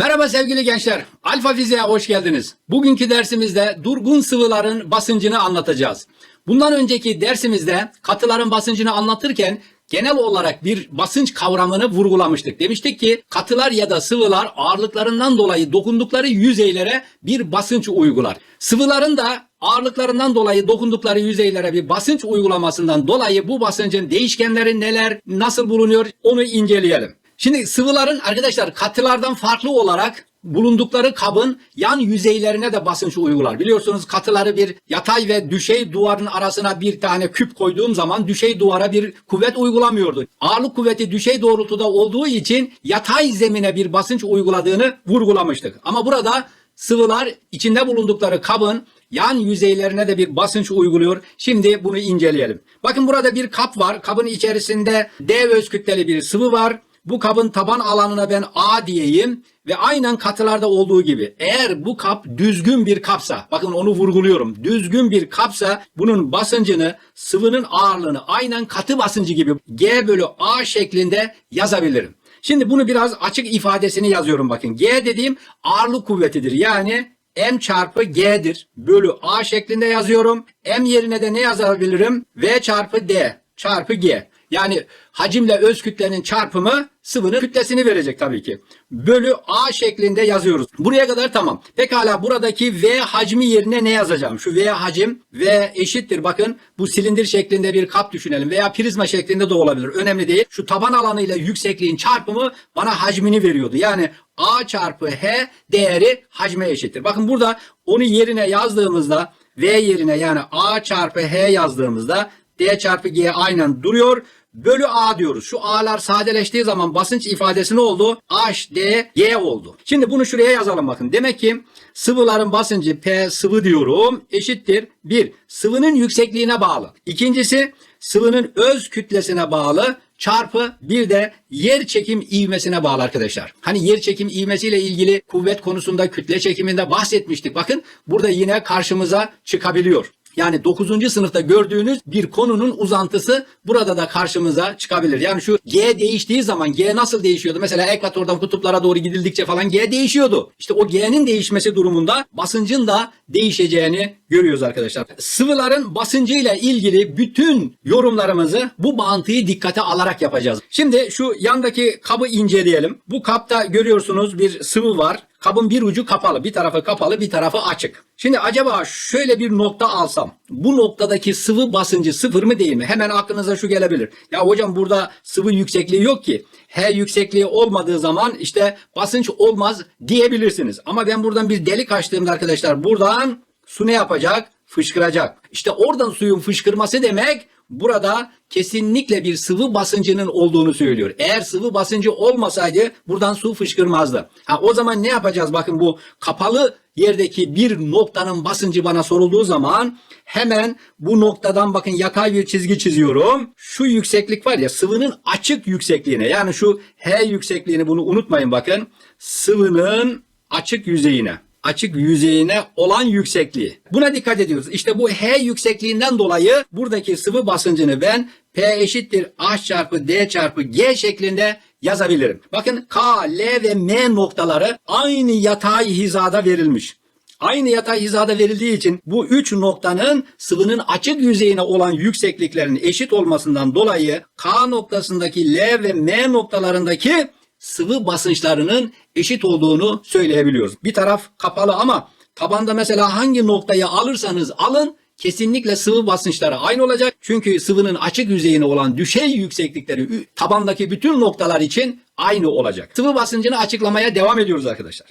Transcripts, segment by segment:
Merhaba sevgili gençler. Alfa Fiziğe hoş geldiniz. Bugünkü dersimizde durgun sıvıların basıncını anlatacağız. Bundan önceki dersimizde katıların basıncını anlatırken genel olarak bir basınç kavramını vurgulamıştık. Demiştik ki katılar ya da sıvılar ağırlıklarından dolayı dokundukları yüzeylere bir basınç uygular. Sıvıların da ağırlıklarından dolayı dokundukları yüzeylere bir basınç uygulamasından dolayı bu basıncın değişkenleri neler, nasıl bulunuyor onu inceleyelim. Şimdi sıvıların arkadaşlar katılardan farklı olarak bulundukları kabın yan yüzeylerine de basınç uygular. Biliyorsunuz katıları bir yatay ve düşey duvarın arasına bir tane küp koyduğum zaman düşey duvara bir kuvvet uygulamıyordu. Ağırlık kuvveti düşey doğrultuda olduğu için yatay zemine bir basınç uyguladığını vurgulamıştık. Ama burada sıvılar içinde bulundukları kabın yan yüzeylerine de bir basınç uyguluyor. Şimdi bunu inceleyelim. Bakın burada bir kap var. Kabın içerisinde D öz kütleli bir sıvı var. Bu kabın taban alanına ben A diyeyim ve aynen katılarda olduğu gibi eğer bu kap düzgün bir kapsa bakın onu vurguluyorum düzgün bir kapsa bunun basıncını sıvının ağırlığını aynen katı basıncı gibi G bölü A şeklinde yazabilirim. Şimdi bunu biraz açık ifadesini yazıyorum bakın. G dediğim ağırlık kuvvetidir. Yani M çarpı G'dir. Bölü A şeklinde yazıyorum. M yerine de ne yazabilirim? V çarpı D çarpı G. Yani hacimle öz kütlenin çarpımı sıvının kütlesini verecek tabii ki. Bölü A şeklinde yazıyoruz. Buraya kadar tamam. Pekala buradaki V hacmi yerine ne yazacağım? Şu V hacim V eşittir. Bakın bu silindir şeklinde bir kap düşünelim. Veya prizma şeklinde de olabilir. Önemli değil. Şu taban alanıyla yüksekliğin çarpımı bana hacmini veriyordu. Yani A çarpı H değeri hacme eşittir. Bakın burada onu yerine yazdığımızda V yerine yani A çarpı H yazdığımızda D çarpı G aynen duruyor. Bölü A diyoruz. Şu A'lar sadeleştiği zaman basınç ifadesi ne oldu? H, D, G oldu. Şimdi bunu şuraya yazalım bakın. Demek ki sıvıların basıncı P sıvı diyorum eşittir. Bir, sıvının yüksekliğine bağlı. İkincisi sıvının öz kütlesine bağlı çarpı bir de yer çekim ivmesine bağlı arkadaşlar. Hani yer çekim ivmesiyle ilgili kuvvet konusunda kütle çekiminde bahsetmiştik. Bakın burada yine karşımıza çıkabiliyor. Yani 9. sınıfta gördüğünüz bir konunun uzantısı burada da karşımıza çıkabilir. Yani şu G değiştiği zaman G nasıl değişiyordu? Mesela ekvatordan kutuplara doğru gidildikçe falan G değişiyordu. İşte o G'nin değişmesi durumunda basıncın da değişeceğini görüyoruz arkadaşlar. Sıvıların basıncıyla ilgili bütün yorumlarımızı bu mantıyı dikkate alarak yapacağız. Şimdi şu yandaki kabı inceleyelim. Bu kapta görüyorsunuz bir sıvı var. Kabın bir ucu kapalı, bir tarafı kapalı, bir tarafı açık. Şimdi acaba şöyle bir nokta alsam, bu noktadaki sıvı basıncı sıfır mı değil mi? Hemen aklınıza şu gelebilir. Ya hocam burada sıvı yüksekliği yok ki. H yüksekliği olmadığı zaman işte basınç olmaz diyebilirsiniz. Ama ben buradan bir delik açtığımda arkadaşlar buradan su ne yapacak? Fışkıracak. İşte oradan suyun fışkırması demek burada kesinlikle bir sıvı basıncının olduğunu söylüyor. Eğer sıvı basıncı olmasaydı buradan su fışkırmazdı. Ha, o zaman ne yapacağız? Bakın bu kapalı yerdeki bir noktanın basıncı bana sorulduğu zaman hemen bu noktadan bakın yatay bir çizgi çiziyorum. Şu yükseklik var ya sıvının açık yüksekliğine yani şu H yüksekliğini bunu unutmayın bakın. Sıvının açık yüzeyine açık yüzeyine olan yüksekliği. Buna dikkat ediyoruz. İşte bu H yüksekliğinden dolayı buradaki sıvı basıncını ben P eşittir H çarpı D çarpı G şeklinde yazabilirim. Bakın K, L ve M noktaları aynı yatay hizada verilmiş. Aynı yatay hizada verildiği için bu üç noktanın sıvının açık yüzeyine olan yüksekliklerinin eşit olmasından dolayı K noktasındaki L ve M noktalarındaki sıvı basınçlarının eşit olduğunu söyleyebiliyoruz. Bir taraf kapalı ama tabanda mesela hangi noktayı alırsanız alın kesinlikle sıvı basınçları aynı olacak. Çünkü sıvının açık yüzeyine olan düşey yükseklikleri tabandaki bütün noktalar için aynı olacak. Sıvı basıncını açıklamaya devam ediyoruz arkadaşlar.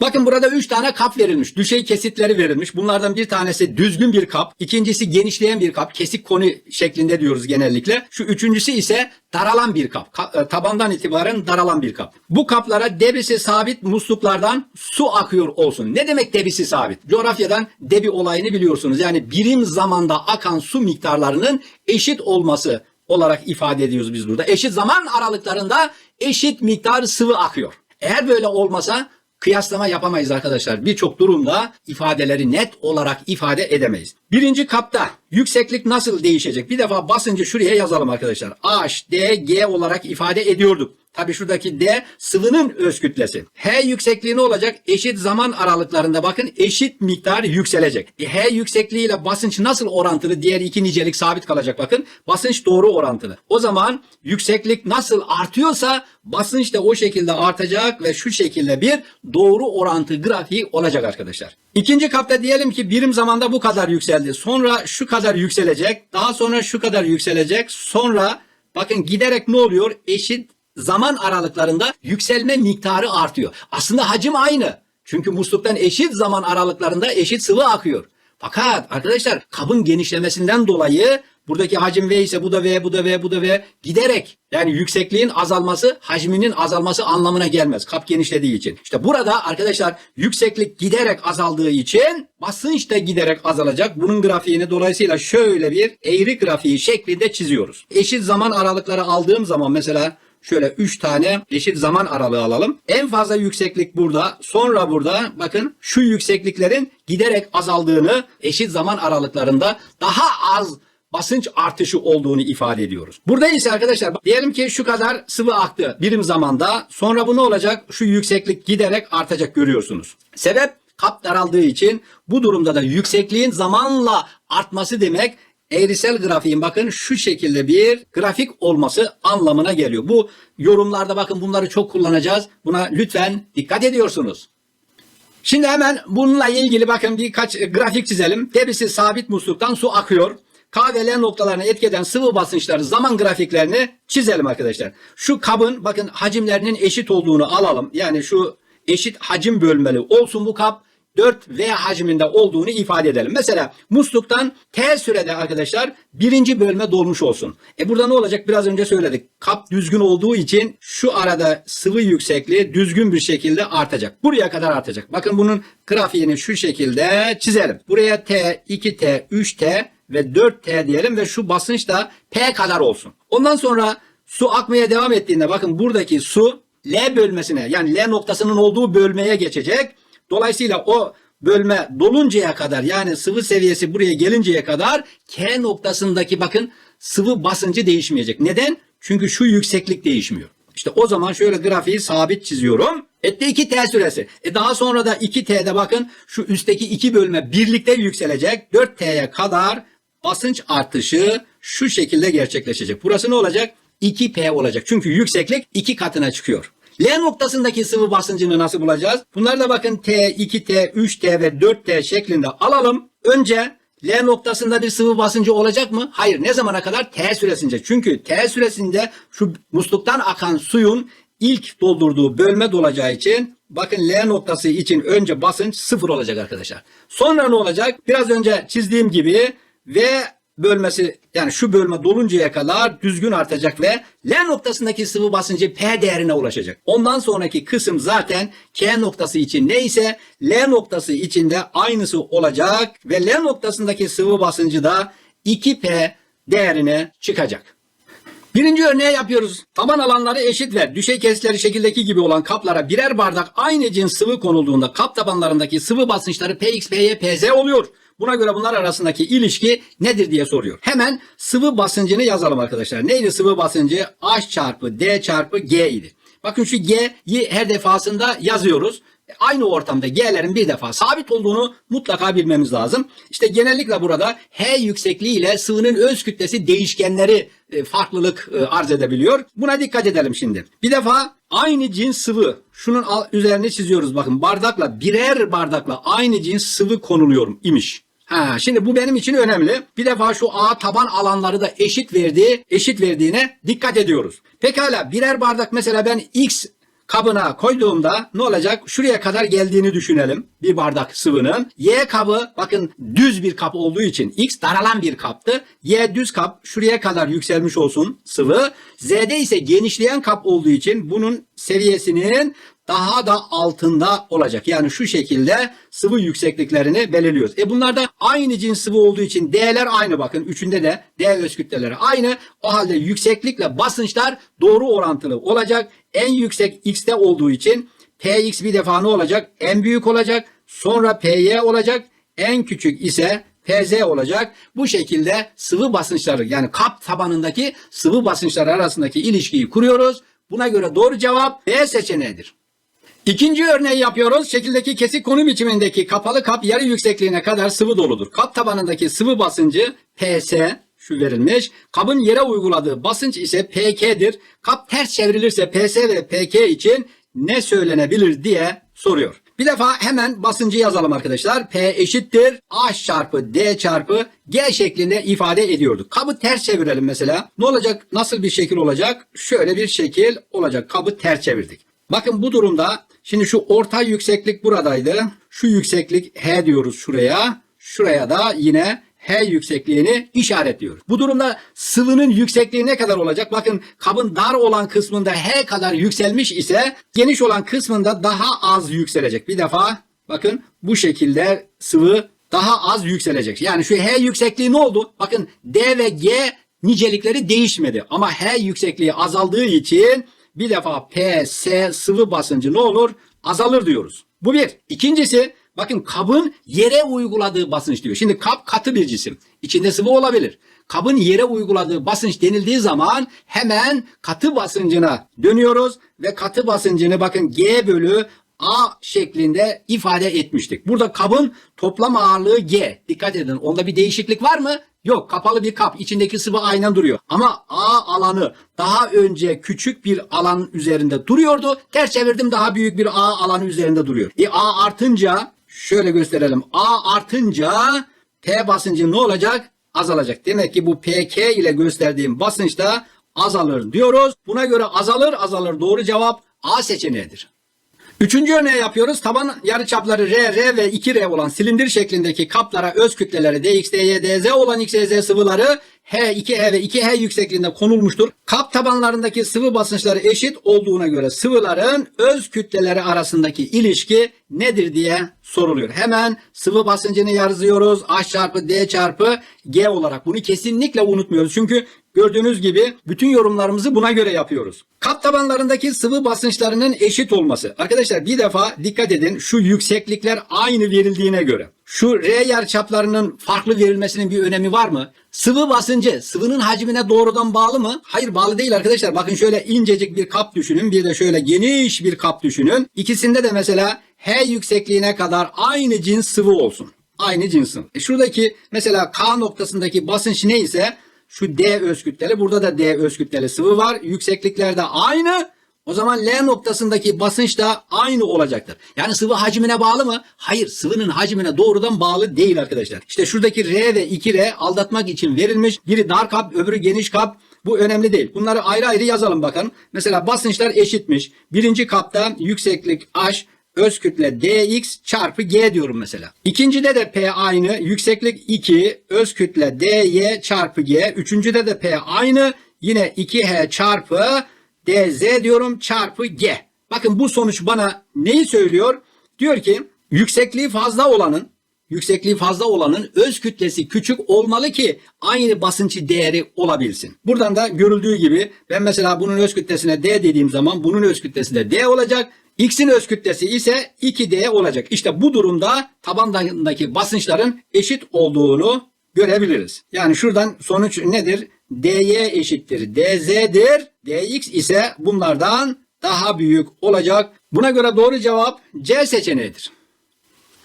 Bakın burada 3 tane kap verilmiş. Düşey kesitleri verilmiş. Bunlardan bir tanesi düzgün bir kap. ikincisi genişleyen bir kap. Kesik koni şeklinde diyoruz genellikle. Şu üçüncüsü ise daralan bir kap. Ka- e, tabandan itibaren daralan bir kap. Bu kaplara debisi sabit musluklardan su akıyor olsun. Ne demek debisi sabit? Coğrafyadan debi olayını biliyorsunuz. Yani birim zamanda akan su miktarlarının eşit olması olarak ifade ediyoruz biz burada. Eşit zaman aralıklarında eşit miktar sıvı akıyor. Eğer böyle olmasa kıyaslama yapamayız arkadaşlar. Birçok durumda ifadeleri net olarak ifade edemeyiz. Birinci kapta yükseklik nasıl değişecek? Bir defa basıncı şuraya yazalım arkadaşlar. H, D, G olarak ifade ediyorduk. Tabii şuradaki D sıvının öz kütlesi. H yüksekliği ne olacak? Eşit zaman aralıklarında bakın eşit miktar yükselecek. E, H yüksekliğiyle basınç nasıl orantılı? Diğer iki nicelik sabit kalacak bakın. Basınç doğru orantılı. O zaman yükseklik nasıl artıyorsa basınç da o şekilde artacak ve şu şekilde bir doğru orantı grafiği olacak arkadaşlar. İkinci kapta diyelim ki birim zamanda bu kadar yükseldi. Sonra şu kadar yükselecek. Daha sonra şu kadar yükselecek. Sonra bakın giderek ne oluyor? Eşit zaman aralıklarında yükselme miktarı artıyor. Aslında hacim aynı. Çünkü musluktan eşit zaman aralıklarında eşit sıvı akıyor. Fakat arkadaşlar kabın genişlemesinden dolayı buradaki hacim V ise bu da V, bu da V, bu da V giderek yani yüksekliğin azalması hacminin azalması anlamına gelmez. Kap genişlediği için. İşte burada arkadaşlar yükseklik giderek azaldığı için basınç da giderek azalacak. Bunun grafiğini dolayısıyla şöyle bir eğri grafiği şeklinde çiziyoruz. Eşit zaman aralıkları aldığım zaman mesela Şöyle 3 tane eşit zaman aralığı alalım. En fazla yükseklik burada. Sonra burada bakın şu yüksekliklerin giderek azaldığını eşit zaman aralıklarında daha az basınç artışı olduğunu ifade ediyoruz. Burada ise arkadaşlar diyelim ki şu kadar sıvı aktı birim zamanda. Sonra bu ne olacak? Şu yükseklik giderek artacak görüyorsunuz. Sebep kap daraldığı için bu durumda da yüksekliğin zamanla artması demek eğrisel grafiğin bakın şu şekilde bir grafik olması anlamına geliyor. Bu yorumlarda bakın bunları çok kullanacağız. Buna lütfen dikkat ediyorsunuz. Şimdi hemen bununla ilgili bakın birkaç grafik çizelim. Debisi sabit musluktan su akıyor. K ve L noktalarına etkeden sıvı basınçları zaman grafiklerini çizelim arkadaşlar. Şu kabın bakın hacimlerinin eşit olduğunu alalım. Yani şu eşit hacim bölmeli olsun bu kap. 4V hacminde olduğunu ifade edelim. Mesela musluktan T sürede arkadaşlar birinci bölme dolmuş olsun. E burada ne olacak? Biraz önce söyledik. Kap düzgün olduğu için şu arada sıvı yüksekliği düzgün bir şekilde artacak. Buraya kadar artacak. Bakın bunun grafiğini şu şekilde çizelim. Buraya T, 2T, 3T ve 4T diyelim ve şu basınç da P kadar olsun. Ondan sonra su akmaya devam ettiğinde bakın buradaki su L bölmesine yani L noktasının olduğu bölmeye geçecek. Dolayısıyla o bölme doluncaya kadar yani sıvı seviyesi buraya gelinceye kadar K noktasındaki bakın sıvı basıncı değişmeyecek. Neden? Çünkü şu yükseklik değişmiyor. İşte o zaman şöyle grafiği sabit çiziyorum. Etti 2T süresi. E daha sonra da 2T'de bakın şu üstteki iki bölme birlikte yükselecek. 4T'ye kadar basınç artışı şu şekilde gerçekleşecek. Burası ne olacak? 2P olacak. Çünkü yükseklik iki katına çıkıyor. L noktasındaki sıvı basıncını nasıl bulacağız? Bunları da bakın T, 2T, 3T ve 4T şeklinde alalım. Önce L noktasında bir sıvı basıncı olacak mı? Hayır. Ne zamana kadar? T süresince. Çünkü T süresinde şu musluktan akan suyun ilk doldurduğu bölme dolacağı için bakın L noktası için önce basınç sıfır olacak arkadaşlar. Sonra ne olacak? Biraz önce çizdiğim gibi V bölmesi yani şu bölme doluncaya kadar düzgün artacak ve L noktasındaki sıvı basıncı P değerine ulaşacak. Ondan sonraki kısım zaten K noktası için neyse L noktası için de aynısı olacak ve L noktasındaki sıvı basıncı da 2P değerine çıkacak. Birinci örneği yapıyoruz. Taban alanları eşit ve düşey kesitleri şekildeki gibi olan kaplara birer bardak aynı cins sıvı konulduğunda kap tabanlarındaki sıvı basınçları Px, Py, Pz oluyor. Buna göre bunlar arasındaki ilişki nedir diye soruyor. Hemen sıvı basıncını yazalım arkadaşlar. Neydi sıvı basıncı? H çarpı D çarpı G idi. Bakın şu G'yi her defasında yazıyoruz. Aynı ortamda G'lerin bir defa sabit olduğunu mutlaka bilmemiz lazım. İşte genellikle burada H yüksekliği ile sıvının öz kütlesi değişkenleri e, farklılık e, arz edebiliyor. Buna dikkat edelim şimdi. Bir defa aynı cins sıvı. Şunun üzerine çiziyoruz bakın. Bardakla birer bardakla aynı cins sıvı konuluyorum imiş. Ha, şimdi bu benim için önemli. Bir defa şu A taban alanları da eşit verdiği, eşit verdiğine dikkat ediyoruz. Pekala birer bardak mesela ben X kabına koyduğumda ne olacak? Şuraya kadar geldiğini düşünelim. Bir bardak sıvının. Y kabı bakın düz bir kap olduğu için X daralan bir kaptı. Y düz kap şuraya kadar yükselmiş olsun sıvı. Z'de ise genişleyen kap olduğu için bunun seviyesinin daha da altında olacak. Yani şu şekilde sıvı yüksekliklerini belirliyoruz. E bunlar da aynı cins sıvı olduğu için D'ler aynı bakın. Üçünde de D öz kütleleri aynı. O halde yükseklikle basınçlar doğru orantılı olacak. En yüksek X'te olduğu için Px bir defa ne olacak? En büyük olacak. Sonra Py olacak. En küçük ise Pz olacak. Bu şekilde sıvı basınçları yani kap tabanındaki sıvı basınçları arasındaki ilişkiyi kuruyoruz. Buna göre doğru cevap B seçeneğidir. İkinci örneği yapıyoruz. Şekildeki kesik konu biçimindeki kapalı kap yarı yüksekliğine kadar sıvı doludur. Kap tabanındaki sıvı basıncı PS şu verilmiş. Kabın yere uyguladığı basınç ise PK'dir. Kap ters çevrilirse PS ve PK için ne söylenebilir diye soruyor. Bir defa hemen basıncı yazalım arkadaşlar. P eşittir H çarpı D çarpı G şeklinde ifade ediyorduk. Kabı ters çevirelim mesela. Ne olacak? Nasıl bir şekil olacak? Şöyle bir şekil olacak. Kabı ters çevirdik. Bakın bu durumda şimdi şu orta yükseklik buradaydı. Şu yükseklik H diyoruz şuraya. Şuraya da yine H yüksekliğini işaretliyoruz. Bu durumda sıvının yüksekliği ne kadar olacak? Bakın kabın dar olan kısmında H kadar yükselmiş ise geniş olan kısmında daha az yükselecek. Bir defa bakın bu şekilde sıvı daha az yükselecek. Yani şu H yüksekliği ne oldu? Bakın D ve G nicelikleri değişmedi. Ama H yüksekliği azaldığı için bir defa P, S sıvı basıncı ne olur? Azalır diyoruz. Bu bir. İkincisi bakın kabın yere uyguladığı basınç diyor. Şimdi kap katı bir cisim. İçinde sıvı olabilir. Kabın yere uyguladığı basınç denildiği zaman hemen katı basıncına dönüyoruz ve katı basıncını bakın G bölü A şeklinde ifade etmiştik. Burada kabın toplam ağırlığı G. Dikkat edin onda bir değişiklik var mı? Yok kapalı bir kap içindeki sıvı aynen duruyor. Ama A alanı daha önce küçük bir alan üzerinde duruyordu. Ters çevirdim daha büyük bir A alanı üzerinde duruyor. E A artınca şöyle gösterelim. A artınca P basıncı ne olacak? Azalacak. Demek ki bu PK ile gösterdiğim basınç da azalır diyoruz. Buna göre azalır azalır doğru cevap A seçeneğidir. Üçüncü örneği yapıyoruz. Taban yarıçapları R, R ve 2R olan silindir şeklindeki kaplara öz kütleleri DX, DY, DZ olan XYZ sıvıları H, 2H ve 2H yüksekliğinde konulmuştur. Kap tabanlarındaki sıvı basınçları eşit olduğuna göre sıvıların öz kütleleri arasındaki ilişki nedir diye soruluyor. Hemen sıvı basıncını yazıyoruz. H çarpı D çarpı G olarak. Bunu kesinlikle unutmuyoruz. Çünkü Gördüğünüz gibi bütün yorumlarımızı buna göre yapıyoruz. Kap tabanlarındaki sıvı basınçlarının eşit olması. Arkadaşlar bir defa dikkat edin şu yükseklikler aynı verildiğine göre. Şu R yarıçaplarının farklı verilmesinin bir önemi var mı? Sıvı basıncı sıvının hacmine doğrudan bağlı mı? Hayır bağlı değil arkadaşlar. Bakın şöyle incecik bir kap düşünün. Bir de şöyle geniş bir kap düşünün. İkisinde de mesela H yüksekliğine kadar aynı cins sıvı olsun. Aynı cinsin. E şuradaki mesela K noktasındaki basınç neyse şu D öz kütleli. Burada da D öz kütleli sıvı var. Yükseklikler de aynı. O zaman L noktasındaki basınç da aynı olacaktır. Yani sıvı hacmine bağlı mı? Hayır sıvının hacmine doğrudan bağlı değil arkadaşlar. İşte şuradaki R ve 2R aldatmak için verilmiş. Biri dar kap öbürü geniş kap. Bu önemli değil. Bunları ayrı ayrı yazalım bakın. Mesela basınçlar eşitmiş. Birinci kapta yükseklik H öz kütle dx çarpı g diyorum mesela. İkincide de p aynı. Yükseklik 2 öz kütle dy çarpı g. Üçüncüde de p aynı. Yine 2h çarpı dz diyorum çarpı g. Bakın bu sonuç bana neyi söylüyor? Diyor ki yüksekliği fazla olanın yüksekliği fazla olanın öz kütlesi küçük olmalı ki aynı basınç değeri olabilsin. Buradan da görüldüğü gibi ben mesela bunun öz kütlesine D dediğim zaman bunun öz kütlesi de D olacak. X'in öz kütlesi ise 2D olacak. İşte bu durumda tabandaki basınçların eşit olduğunu görebiliriz. Yani şuradan sonuç nedir? dy eşittir dz'dir. dx ise bunlardan daha büyük olacak. Buna göre doğru cevap C seçeneğidir.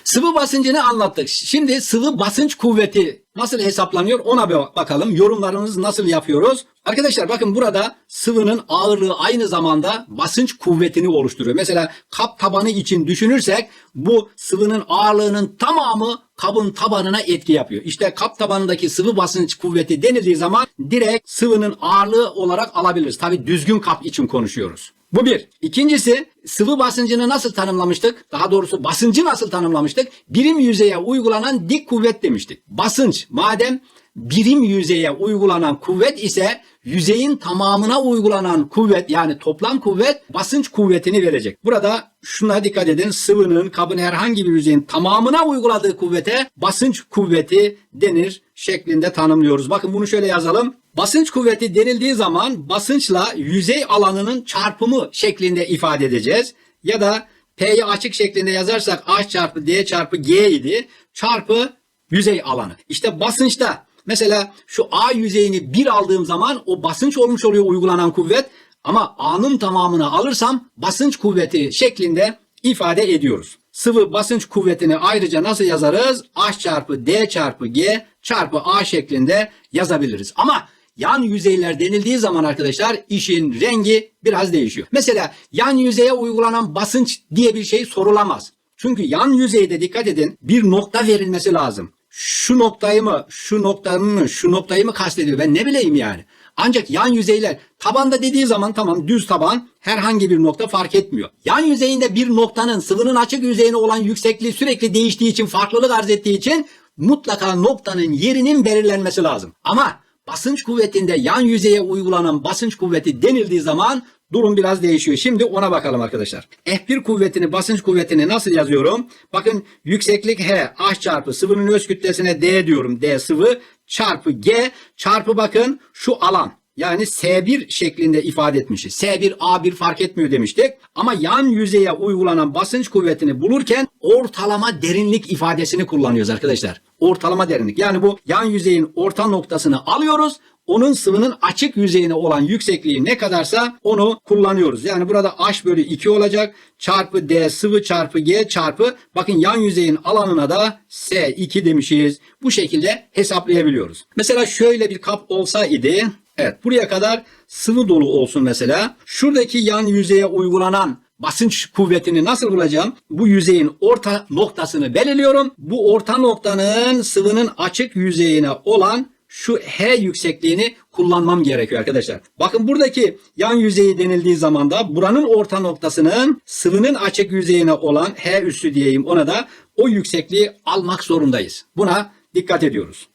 Sıvı basıncını anlattık. Şimdi sıvı basınç kuvveti nasıl hesaplanıyor ona bir bakalım. Yorumlarımızı nasıl yapıyoruz? Arkadaşlar bakın burada sıvının ağırlığı aynı zamanda basınç kuvvetini oluşturuyor. Mesela kap tabanı için düşünürsek bu sıvının ağırlığının tamamı kabın tabanına etki yapıyor. İşte kap tabanındaki sıvı basınç kuvveti denildiği zaman direkt sıvının ağırlığı olarak alabiliriz. Tabi düzgün kap için konuşuyoruz. Bu bir. İkincisi sıvı basıncını nasıl tanımlamıştık? Daha doğrusu basıncı nasıl tanımlamıştık? Birim yüzeye uygulanan dik kuvvet demiştik. Basınç madem birim yüzeye uygulanan kuvvet ise yüzeyin tamamına uygulanan kuvvet yani toplam kuvvet basınç kuvvetini verecek. Burada şuna dikkat edin sıvının kabın herhangi bir yüzeyin tamamına uyguladığı kuvvete basınç kuvveti denir şeklinde tanımlıyoruz. Bakın bunu şöyle yazalım. Basınç kuvveti denildiği zaman basınçla yüzey alanının çarpımı şeklinde ifade edeceğiz. Ya da P'yi açık şeklinde yazarsak H çarpı D çarpı G idi. Çarpı yüzey alanı. İşte basınçta mesela şu A yüzeyini 1 aldığım zaman o basınç olmuş oluyor uygulanan kuvvet. Ama A'nın tamamını alırsam basınç kuvveti şeklinde ifade ediyoruz. Sıvı basınç kuvvetini ayrıca nasıl yazarız? H çarpı D çarpı G çarpı A şeklinde yazabiliriz. Ama yan yüzeyler denildiği zaman arkadaşlar işin rengi biraz değişiyor. Mesela yan yüzeye uygulanan basınç diye bir şey sorulamaz. Çünkü yan yüzeyde dikkat edin bir nokta verilmesi lazım. Şu noktayı mı, şu noktanın mı, şu noktayı mı kastediyor ben ne bileyim yani. Ancak yan yüzeyler tabanda dediği zaman tamam düz taban herhangi bir nokta fark etmiyor. Yan yüzeyinde bir noktanın sıvının açık yüzeyine olan yüksekliği sürekli değiştiği için farklılık arz ettiği için mutlaka noktanın yerinin belirlenmesi lazım. Ama basınç kuvvetinde yan yüzeye uygulanan basınç kuvveti denildiği zaman durum biraz değişiyor. Şimdi ona bakalım arkadaşlar. F1 kuvvetini basınç kuvvetini nasıl yazıyorum? Bakın yükseklik H H çarpı sıvının öz kütlesine D diyorum. D sıvı çarpı G çarpı bakın şu alan. Yani S1 şeklinde ifade etmişiz. S1, A1 fark etmiyor demiştik. Ama yan yüzeye uygulanan basınç kuvvetini bulurken ortalama derinlik ifadesini kullanıyoruz arkadaşlar. Ortalama derinlik. Yani bu yan yüzeyin orta noktasını alıyoruz. Onun sıvının açık yüzeyine olan yüksekliği ne kadarsa onu kullanıyoruz. Yani burada H bölü 2 olacak. Çarpı D sıvı çarpı G çarpı bakın yan yüzeyin alanına da S2 demişiz. Bu şekilde hesaplayabiliyoruz. Mesela şöyle bir kap olsa idi. Evet buraya kadar sıvı dolu olsun mesela. Şuradaki yan yüzeye uygulanan basınç kuvvetini nasıl bulacağım? Bu yüzeyin orta noktasını belirliyorum. Bu orta noktanın sıvının açık yüzeyine olan şu H yüksekliğini kullanmam gerekiyor arkadaşlar. Bakın buradaki yan yüzeyi denildiği zaman da buranın orta noktasının sıvının açık yüzeyine olan H üssü diyeyim ona da o yüksekliği almak zorundayız. Buna dikkat ediyoruz.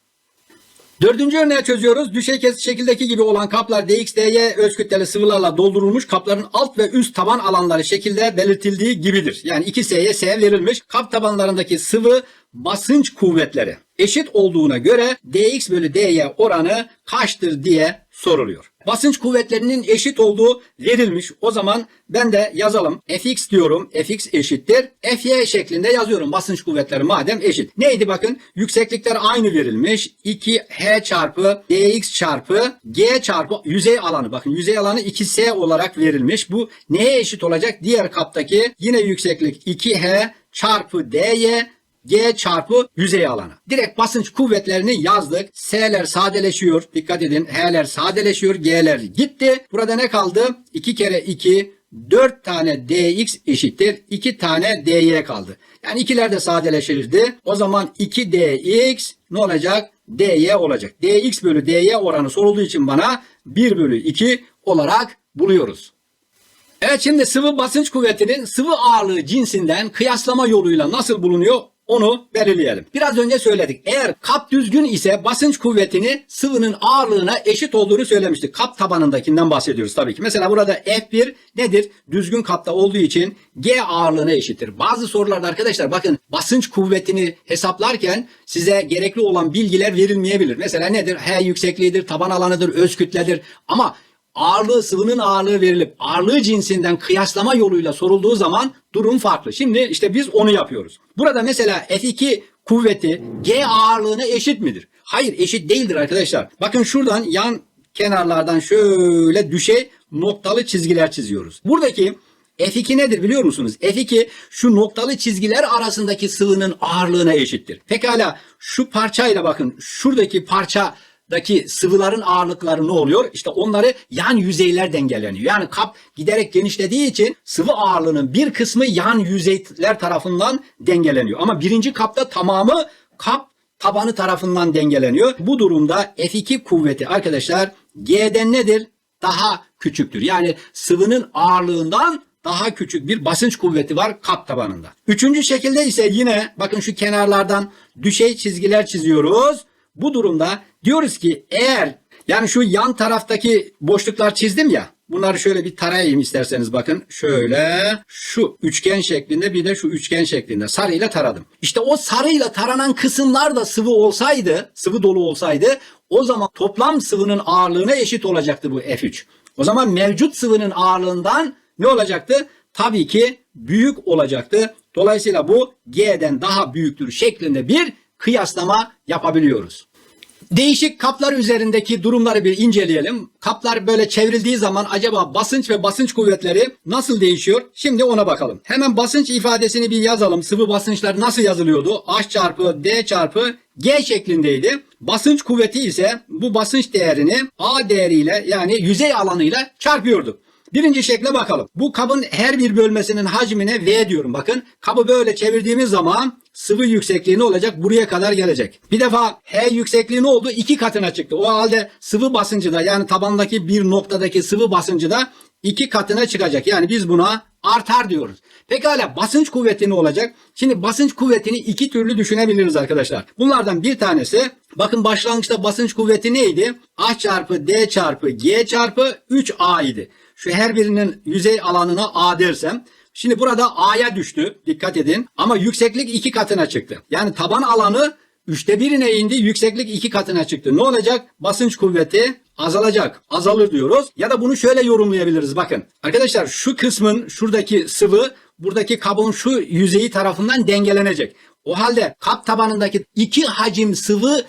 Dördüncü örneği çözüyoruz. Düşey kesit şekildeki gibi olan kaplar DX, DY öz kütleli sıvılarla doldurulmuş. Kapların alt ve üst taban alanları şekilde belirtildiği gibidir. Yani 2S'ye S verilmiş. Kap tabanlarındaki sıvı basınç kuvvetleri eşit olduğuna göre dx bölü dy oranı kaçtır diye soruluyor. Basınç kuvvetlerinin eşit olduğu verilmiş. O zaman ben de yazalım. fx diyorum. fx eşittir. fy şeklinde yazıyorum. Basınç kuvvetleri madem eşit. Neydi bakın? Yükseklikler aynı verilmiş. 2h çarpı dx çarpı g çarpı yüzey alanı. Bakın yüzey alanı 2s olarak verilmiş. Bu neye eşit olacak? Diğer kaptaki yine yükseklik 2h çarpı dy G çarpı yüzey alanı. Direkt basınç kuvvetlerini yazdık. S'ler sadeleşiyor. Dikkat edin. H'ler sadeleşiyor. G'ler gitti. Burada ne kaldı? 2 kere 2 4 tane dx eşittir. 2 tane dy kaldı. Yani ikiler de sadeleşirdi. O zaman 2 dx ne olacak? dy olacak. dx bölü dy oranı sorulduğu için bana 1 bölü 2 olarak buluyoruz. Evet şimdi sıvı basınç kuvvetinin sıvı ağırlığı cinsinden kıyaslama yoluyla nasıl bulunuyor onu belirleyelim. Biraz önce söyledik. Eğer kap düzgün ise basınç kuvvetini sıvının ağırlığına eşit olduğunu söylemiştik. Kap tabanındakinden bahsediyoruz tabii ki. Mesela burada F1 nedir? Düzgün kapta olduğu için G ağırlığına eşittir. Bazı sorularda arkadaşlar bakın basınç kuvvetini hesaplarken size gerekli olan bilgiler verilmeyebilir. Mesela nedir? H yüksekliğidir, taban alanıdır, öz kütledir. Ama ağırlığı sıvının ağırlığı verilip ağırlığı cinsinden kıyaslama yoluyla sorulduğu zaman durum farklı. Şimdi işte biz onu yapıyoruz. Burada mesela F2 kuvveti G ağırlığına eşit midir? Hayır eşit değildir arkadaşlar. Bakın şuradan yan kenarlardan şöyle düşey noktalı çizgiler çiziyoruz. Buradaki F2 nedir biliyor musunuz? F2 şu noktalı çizgiler arasındaki sıvının ağırlığına eşittir. Pekala şu parçayla bakın şuradaki parça daki sıvıların ağırlıkları ne oluyor? İşte onları yan yüzeyler dengeleniyor. Yani kap giderek genişlediği için sıvı ağırlığının bir kısmı yan yüzeyler tarafından dengeleniyor. Ama birinci kapta tamamı kap tabanı tarafından dengeleniyor. Bu durumda F2 kuvveti arkadaşlar G'den nedir? Daha küçüktür. Yani sıvının ağırlığından daha küçük bir basınç kuvveti var kap tabanında. Üçüncü şekilde ise yine bakın şu kenarlardan düşey çizgiler çiziyoruz. Bu durumda diyoruz ki eğer yani şu yan taraftaki boşluklar çizdim ya bunları şöyle bir tarayayım isterseniz bakın şöyle şu üçgen şeklinde bir de şu üçgen şeklinde sarıyla taradım. İşte o sarıyla taranan kısımlar da sıvı olsaydı sıvı dolu olsaydı o zaman toplam sıvının ağırlığına eşit olacaktı bu F3. O zaman mevcut sıvının ağırlığından ne olacaktı? Tabii ki büyük olacaktı. Dolayısıyla bu G'den daha büyüktür şeklinde bir kıyaslama yapabiliyoruz. Değişik kaplar üzerindeki durumları bir inceleyelim. Kaplar böyle çevrildiği zaman acaba basınç ve basınç kuvvetleri nasıl değişiyor? Şimdi ona bakalım. Hemen basınç ifadesini bir yazalım. Sıvı basınçlar nasıl yazılıyordu? H çarpı D çarpı G şeklindeydi. Basınç kuvveti ise bu basınç değerini A değeriyle yani yüzey alanıyla çarpıyorduk. Birinci şekle bakalım. Bu kabın her bir bölmesinin hacmine V diyorum. Bakın kabı böyle çevirdiğimiz zaman sıvı yüksekliği ne olacak? Buraya kadar gelecek. Bir defa H yüksekliği ne oldu? İki katına çıktı. O halde sıvı basıncı da yani tabandaki bir noktadaki sıvı basıncı da iki katına çıkacak. Yani biz buna artar diyoruz. Pekala basınç kuvveti ne olacak? Şimdi basınç kuvvetini iki türlü düşünebiliriz arkadaşlar. Bunlardan bir tanesi bakın başlangıçta basınç kuvveti neydi? H çarpı D çarpı G çarpı 3A idi. Şu her birinin yüzey alanına A dersem Şimdi burada A'ya düştü. Dikkat edin. Ama yükseklik iki katına çıktı. Yani taban alanı üçte birine indi. Yükseklik iki katına çıktı. Ne olacak? Basınç kuvveti azalacak. Azalır diyoruz. Ya da bunu şöyle yorumlayabiliriz. Bakın. Arkadaşlar şu kısmın şuradaki sıvı buradaki kabın şu yüzeyi tarafından dengelenecek. O halde kap tabanındaki iki hacim sıvı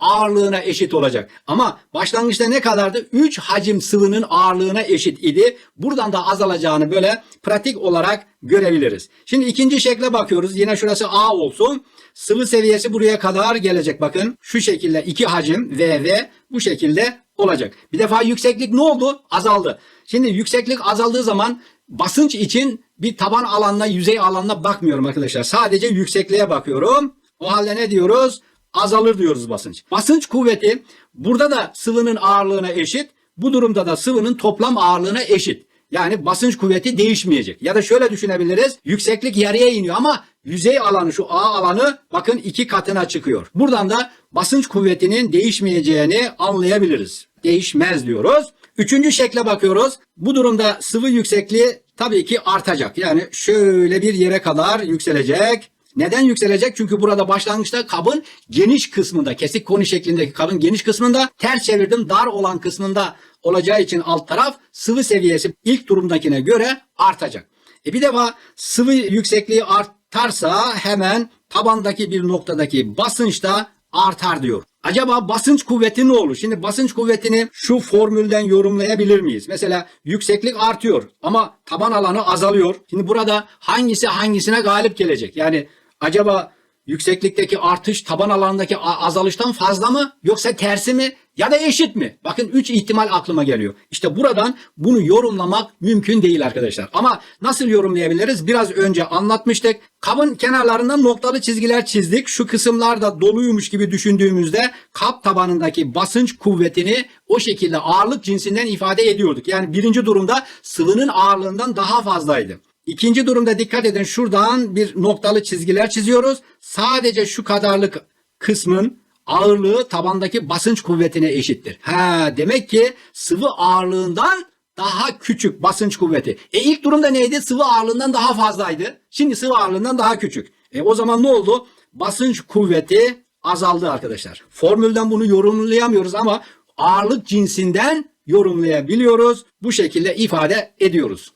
ağırlığına eşit olacak. Ama başlangıçta ne kadardı? 3 hacim sıvının ağırlığına eşit idi. Buradan da azalacağını böyle pratik olarak görebiliriz. Şimdi ikinci şekle bakıyoruz. Yine şurası A olsun. Sıvı seviyesi buraya kadar gelecek. Bakın şu şekilde iki hacim V V bu şekilde olacak. Bir defa yükseklik ne oldu? Azaldı. Şimdi yükseklik azaldığı zaman basınç için bir taban alanına, yüzey alanına bakmıyorum arkadaşlar. Sadece yüksekliğe bakıyorum. O halde ne diyoruz? Azalır diyoruz basınç. Basınç kuvveti burada da sıvının ağırlığına eşit. Bu durumda da sıvının toplam ağırlığına eşit. Yani basınç kuvveti değişmeyecek. Ya da şöyle düşünebiliriz. Yükseklik yarıya iniyor ama yüzey alanı şu A alanı bakın iki katına çıkıyor. Buradan da basınç kuvvetinin değişmeyeceğini anlayabiliriz. Değişmez diyoruz. Üçüncü şekle bakıyoruz. Bu durumda sıvı yüksekliği tabii ki artacak. Yani şöyle bir yere kadar yükselecek. Neden yükselecek? Çünkü burada başlangıçta kabın geniş kısmında, kesik koni şeklindeki kabın geniş kısmında, ters çevirdim dar olan kısmında olacağı için alt taraf sıvı seviyesi ilk durumdakine göre artacak. E bir defa sıvı yüksekliği artarsa hemen tabandaki bir noktadaki basınç da artar diyor. Acaba basınç kuvveti ne olur? Şimdi basınç kuvvetini şu formülden yorumlayabilir miyiz? Mesela yükseklik artıyor ama taban alanı azalıyor. Şimdi burada hangisi hangisine galip gelecek? Yani Acaba yükseklikteki artış taban alanındaki azalıştan fazla mı yoksa tersi mi ya da eşit mi? Bakın 3 ihtimal aklıma geliyor. İşte buradan bunu yorumlamak mümkün değil arkadaşlar. Ama nasıl yorumlayabiliriz? Biraz önce anlatmıştık. Kabın kenarlarından noktalı çizgiler çizdik. Şu kısımlar da doluymuş gibi düşündüğümüzde kap tabanındaki basınç kuvvetini o şekilde ağırlık cinsinden ifade ediyorduk. Yani birinci durumda sıvının ağırlığından daha fazlaydı. İkinci durumda dikkat edin şuradan bir noktalı çizgiler çiziyoruz. Sadece şu kadarlık kısmın ağırlığı tabandaki basınç kuvvetine eşittir. Ha demek ki sıvı ağırlığından daha küçük basınç kuvveti. E ilk durumda neydi? Sıvı ağırlığından daha fazlaydı. Şimdi sıvı ağırlığından daha küçük. E o zaman ne oldu? Basınç kuvveti azaldı arkadaşlar. Formülden bunu yorumlayamıyoruz ama ağırlık cinsinden yorumlayabiliyoruz. Bu şekilde ifade ediyoruz.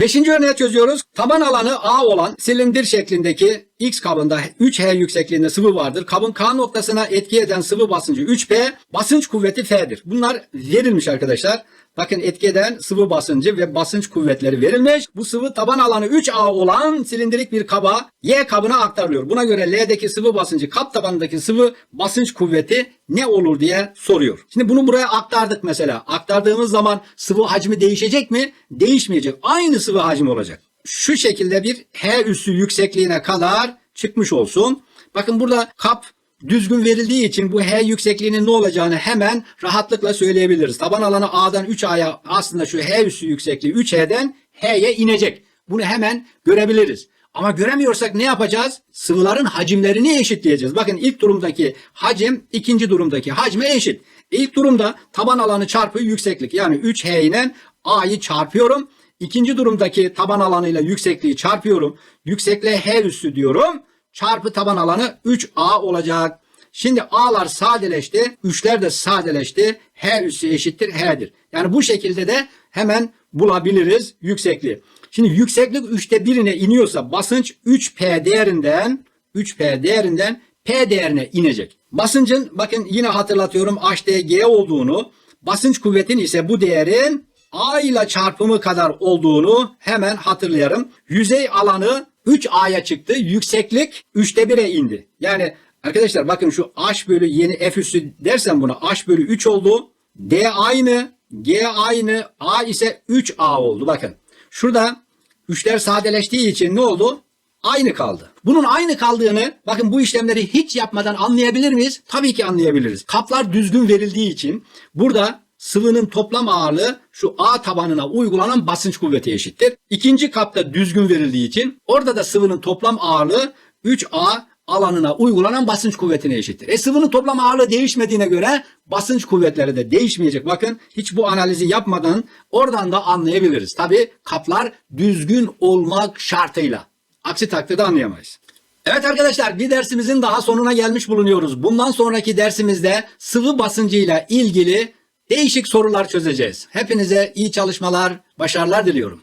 Beşinci örneği çözüyoruz. Taban alanı A olan silindir şeklindeki X kabında 3H yüksekliğinde sıvı vardır. Kabın K noktasına etki eden sıvı basıncı 3P, basınç kuvveti F'dir. Bunlar verilmiş arkadaşlar. Bakın etki eden sıvı basıncı ve basınç kuvvetleri verilmiş. Bu sıvı taban alanı 3A olan silindirik bir kaba Y kabına aktarılıyor. Buna göre L'deki sıvı basıncı kap tabanındaki sıvı basınç kuvveti ne olur diye soruyor. Şimdi bunu buraya aktardık mesela. Aktardığımız zaman sıvı hacmi değişecek mi? Değişmeyecek. Aynı sıvı hacmi olacak şu şekilde bir H üssü yüksekliğine kadar çıkmış olsun. Bakın burada kap düzgün verildiği için bu H yüksekliğinin ne olacağını hemen rahatlıkla söyleyebiliriz. Taban alanı A'dan 3A'ya aslında şu H üssü yüksekliği 3H'den H'ye inecek. Bunu hemen görebiliriz. Ama göremiyorsak ne yapacağız? Sıvıların hacimlerini eşitleyeceğiz. Bakın ilk durumdaki hacim ikinci durumdaki hacme eşit. İlk durumda taban alanı çarpı yükseklik yani 3H ile A'yı çarpıyorum. İkinci durumdaki taban alanıyla yüksekliği çarpıyorum. Yüksekliğe H üssü diyorum. Çarpı taban alanı 3A olacak. Şimdi A'lar sadeleşti. 3'ler de sadeleşti. H üssü eşittir H'dir. Yani bu şekilde de hemen bulabiliriz yüksekliği. Şimdi yükseklik 3'te birine iniyorsa basınç 3P değerinden 3P değerinden P değerine inecek. Basıncın bakın yine hatırlatıyorum HDG olduğunu, basınç kuvvetin ise bu değerin A ile çarpımı kadar olduğunu hemen hatırlayalım. Yüzey alanı 3A'ya çıktı. Yükseklik 3'te 1'e indi. Yani arkadaşlar bakın şu H bölü yeni F üssü dersen buna H bölü 3 oldu. D aynı, G aynı, A ise 3A oldu. Bakın şurada üçler sadeleştiği için ne oldu? Aynı kaldı. Bunun aynı kaldığını bakın bu işlemleri hiç yapmadan anlayabilir miyiz? Tabii ki anlayabiliriz. Kaplar düzgün verildiği için burada sıvının toplam ağırlığı şu A tabanına uygulanan basınç kuvveti eşittir. İkinci kapta düzgün verildiği için orada da sıvının toplam ağırlığı 3A alanına uygulanan basınç kuvvetine eşittir. E sıvının toplam ağırlığı değişmediğine göre basınç kuvvetleri de değişmeyecek. Bakın hiç bu analizi yapmadan oradan da anlayabiliriz. Tabii kaplar düzgün olmak şartıyla. Aksi takdirde anlayamayız. Evet arkadaşlar bir dersimizin daha sonuna gelmiş bulunuyoruz. Bundan sonraki dersimizde sıvı basıncıyla ilgili değişik sorular çözeceğiz. Hepinize iyi çalışmalar, başarılar diliyorum.